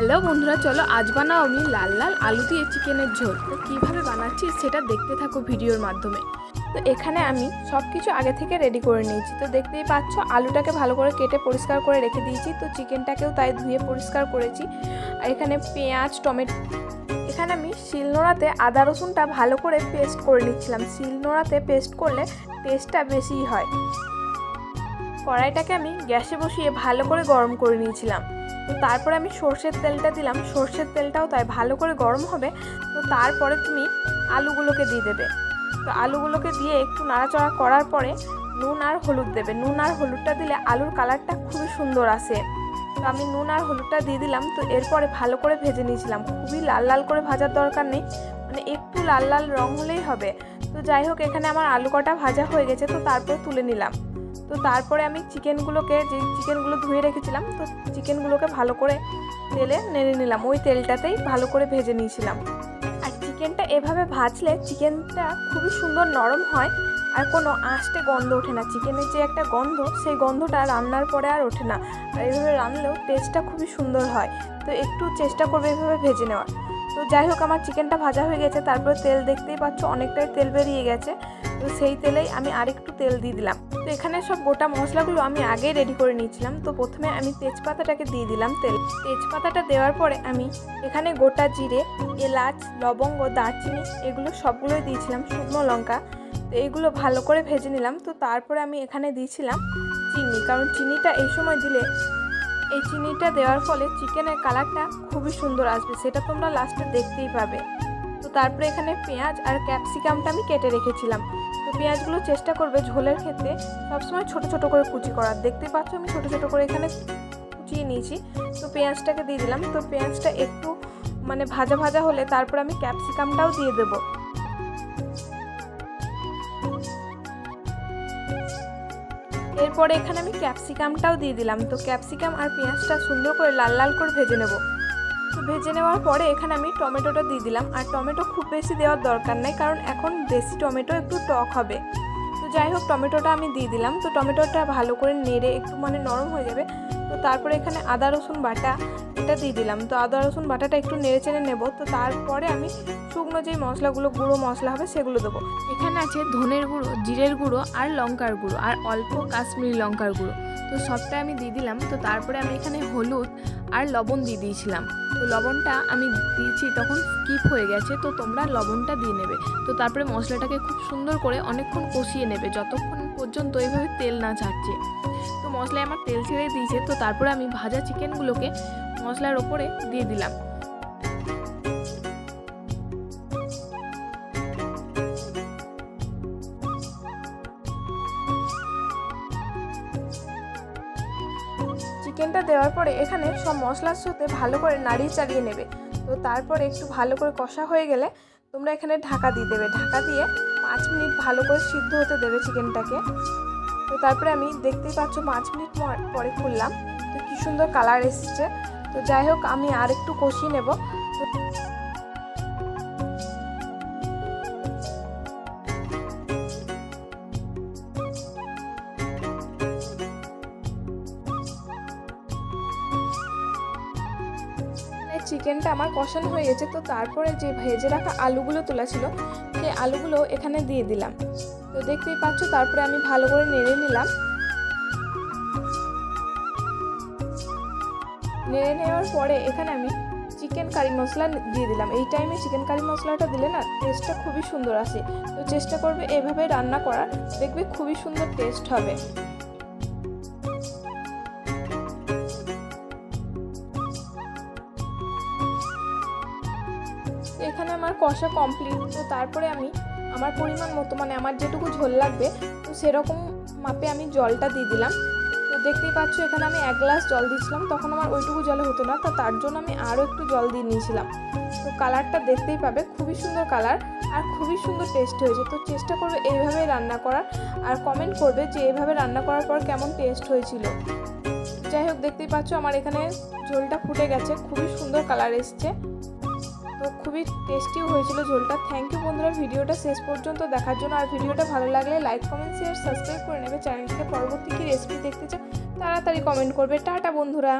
Hello বন্ধুরা, চলো আজ বানাও আমি লাল লাল আলু দিয়ে চিকেনের ঝোল। তো কীভাবে বানাচ্ছি সেটা দেখতে থাকো ভিডিওর মাধ্যমে। তো এখানে আমি সব কিছু আগে থেকে রেডি করে নিয়েছি। তো দেখতেই পাচ্ছ, আলুটাকে ভালো করে কেটে পরিষ্কার করে রেখে দিয়েছি। তো চিকেনটাকেও তাই ধুয়ে পরিষ্কার করেছি। আর এখানে পেঁয়াজ, টমেটো, এখানে আমি শিলনোড়াতে আদা রসুনটা ভালো করে পেস্ট করে নিচ্ছিলাম। শিলনোড়াতে পেস্ট করলে টেস্টটা বেশিই হয়। কড়াইটাকে আমি গ্যাসে বসিয়ে ভালো করে গরম করে নিয়েছিলাম। তো তারপরে আমি সর্ষের তেলটা দিলাম। সর্ষের তেলটাও তাই ভালো করে গরম হবে। তো তারপরে তুমি আলুগুলোকে দিয়ে দেবে। তো আলুগুলোকে দিয়ে একটু নাড়াচড়া করার পরে নুন আর হলুদ দেবে। নুন আর হলুদটা দিলে আলুর কালারটা খুবই সুন্দর আসে। তো আমি নুন আর হলুদটা দিয়ে দিলাম। তো এরপরে ভালো করে ভেজে নিয়েছিলাম। খুবই লাল লাল করে ভাজার দরকার নেই। মানে একটু লাল লাল রং হলেই হবে। তো যাই হোক, এখানে আমার আলু কটা ভাজা হয়ে গেছে। তো তারপরে তুলে নিলাম। তো তারপরে আমি চিকেনগুলোকে যে চিকেনগুলো ধুয়ে রেখেছিলাম, তো চিকেনগুলোকে ভালো করে তেলে নেড়ে নিলাম। ওই তেলটাতেই ভালো করে ভেজে নিয়েছিলাম। আর চিকেনটা এভাবে ভাজলে চিকেনটা খুবই সুন্দর নরম হয়, আর কোনো আঁশটে গন্ধ ওঠে না। চিকেনের যে একটা গন্ধ, সেই গন্ধটা রান্নার পরে আর ওঠে না। আর এইভাবে রান্নলেও টেস্টটা খুবই সুন্দর হয়। তো একটু চেষ্টা করবে এভাবে ভেজে নেওয়ার। তো যাই হোক, আমার চিকেনটা ভাজা হয়ে গেছে। তারপরে তেল দেখতেই পাচ্ছ, অনেকটাই তেল বেরিয়ে গেছে। তো সেই তেলেই আমি আরেকটু তেল দিয়ে দিলাম। তো এখানে সব গোটা মশলাগুলো আমি আগেই রেডি করে নিয়েছিলাম। তো প্রথমে আমি তেজপাতাটাকে দিয়ে দিলাম তেল। তেজপাতাটা দেওয়ার পরে আমি এখানে গোটা জিরে, এলাচ, লবঙ্গ, দারচিনি এগুলো সবগুলোই দিয়েছিলাম, শুকনো লঙ্কা। তো এগুলো ভালো করে ভেজে নিলাম। তো তারপরে আমি এখানে দিয়েছিলাম চিনি। কারণ চিনিটা এই সময় দিলে, এই চিনিটা দেওয়ার ফলে চিকেনের কালারটা খুবই সুন্দর আসবে। সেটা তোমরা লাস্টে দেখতেই পাবে। তো তারপরে এখানে পেঁয়াজ আর ক্যাপসিকামটা আমি কেটে রেখেছিলাম। তো পেঁয়াজগুলো চেষ্টা করবে ঝোলের ক্ষেত্রে। সবসময় ছোট ছোট করে কুচি করার। দেখতে পাচ্ছ আমি ছোট ছোট করে এখানে কুচিয়ে নিয়েছি। তো পেঁয়াজটাকে দিয়ে দিলাম। তো পেঁয়াজটা একটু মানে ভাজা ভাজা হলে তারপর আমি ক্যাপসিকামটাও দিয়ে দেবো। এরপরে এখানে আমি ক্যাপসিকামটাও দিয়ে দিলাম। তো ক্যাপসিকাম আর পেঁয়াজটা সুন্দর করে লাল লাল করে ভেজে নেব। তো ভেজে নেওয়ার পরে এখানে আমি টমেটোটা দিয়ে দিলাম। আর টমেটো খুব বেশি দেওয়ার দরকার নেই, কারণ এখন দেশি টমেটো একটু টক হবে। তো যাই হোক, টমেটোটা আমি দিয়ে দিলাম। তো টমেটোটা ভালো করে নেড়ে একটু মানে নরম হয়ে যাবে। তো তারপরে এখানে আদা, রসুন বাটা এটা দিয়ে দিলাম। তো আদা, রসুন বাটাটা একটু নেড়ে চেড়ে নেব। তো তারপরে আমি শুকনো যেই মশলাগুলো, গুঁড়ো মশলা হবে সেগুলো দেবো। এখানে আছে ধনের গুঁড়ো, জিরের গুঁড়ো আর লঙ্কার গুঁড়ো আর অল্প কাশ্মীরি লঙ্কার গুঁড়ো। তো সবটা আমি দিয়ে দিলাম। তো তারপরে আমি এখানে হলুদ আর লবণ দিয়ে দিয়েছিলাম। তো লবণটা আমি দিয়েছি, তখন স্কিপ হয়ে গেছে, তো তোমরা লবণটা দিয়ে নেবে। তো তারপরে মশলাটাকে খুব সুন্দর করে অনেকক্ষণ কষিয়ে নেবে, যতক্ষণ পর্যন্ত এইভাবে তেল না ছাড়ছে। তো মশলায় আমার তেল ছেড়ে দিয়েছে, তো তারপরে আমি ভাজা চিকেনগুলোকে মশলার ওপরে দিয়ে দিলাম। চিকেনটা দেওয়ার পরে এখানে সব মশলার সাথে ভালো করে নাড়িয়ে চাড়িয়ে নেবে। তো তারপরে একটু ভালো করে কষা হয়ে গেলে তোমরা এখানে ঢাকা দিয়ে দেবে। ঢাকা দিয়ে পাঁচ মিনিট ভালো করে সিদ্ধ হতে দেবে চিকেনটাকে। তো তারপরে আমি দেখতেই পাচ্ছ পাঁচ মিনিট পরে খুললাম। তো কী সুন্দর কালার এসেছে। তো যাই হোক, আমি আর একটু কষিয়ে নেব। চিকেনটা আমার কষানো হয়ে গেছে, তো তারপরে যে ভেজে রাখা আলুগুলো তোলা ছিল, সেই আলুগুলো এখানে দিয়ে দিলাম। তো দেখতেই পাচ্ছ, তারপরে আমি ভালো করে নেড়ে নিলাম। নেড়ে নেওয়ার পরে এখানে আমি চিকেন কারি মশলা দিয়ে দিলাম। এই টাইমে চিকেন কারি মশলাটা দিলে না টেস্টটা খুবই সুন্দর আসে। তো চেষ্টা করবে এভাবে রান্না করার, দেখবে খুবই সুন্দর টেস্ট হবে। এখানে আমার কষা কমপ্লিট তো তারপরে আমি আমার পরিমাণ মতো মানে আমার যেটুকু ঝোল লাগবে, তো সেরকম মাপে আমি জলটা দিয়ে দিলাম। তো দেখতেই পাচ্ছ, এখানে আমি এক গ্লাস জল দিয়েছিলাম, তখন আমার ওইটুকু জলে হতো না, তো তার জন্য আমি আরও একটু জল দিয়ে নিয়েছিলাম। তো কালারটা দেখতেই পাবে, খুবই সুন্দর কালার আর খুবই সুন্দর টেস্ট হয়েছে। তো চেষ্টা করবে এইভাবেই রান্না করার, আর কমেন্ট করবে যে এইভাবে রান্না করার পর কেমন টেস্ট হয়েছিল। যাই হোক, দেখতেই পাচ্ছ, আমার এখানে ঝোলটা ফুটে গেছে, খুবই সুন্দর কালার এসছে। তো খুবই টেস্টিও হয়েছিল ঝোলটা। থ্যাংক ইউ বন্ধুরা, ভিডিওটা শেষ পর্যন্ত দেখার জন্য। আর ভিডিওটা ভালো লাগলে লাইক কমেন্ট শেয়ার সাবস্ক্রাইব করে নেবে। চ্যানেলটিকে পরবর্তী কী রেসিপি দেখতে চাও, তাড়াতাড়ি কমেন্ট করবে। টাটা বন্ধুরা।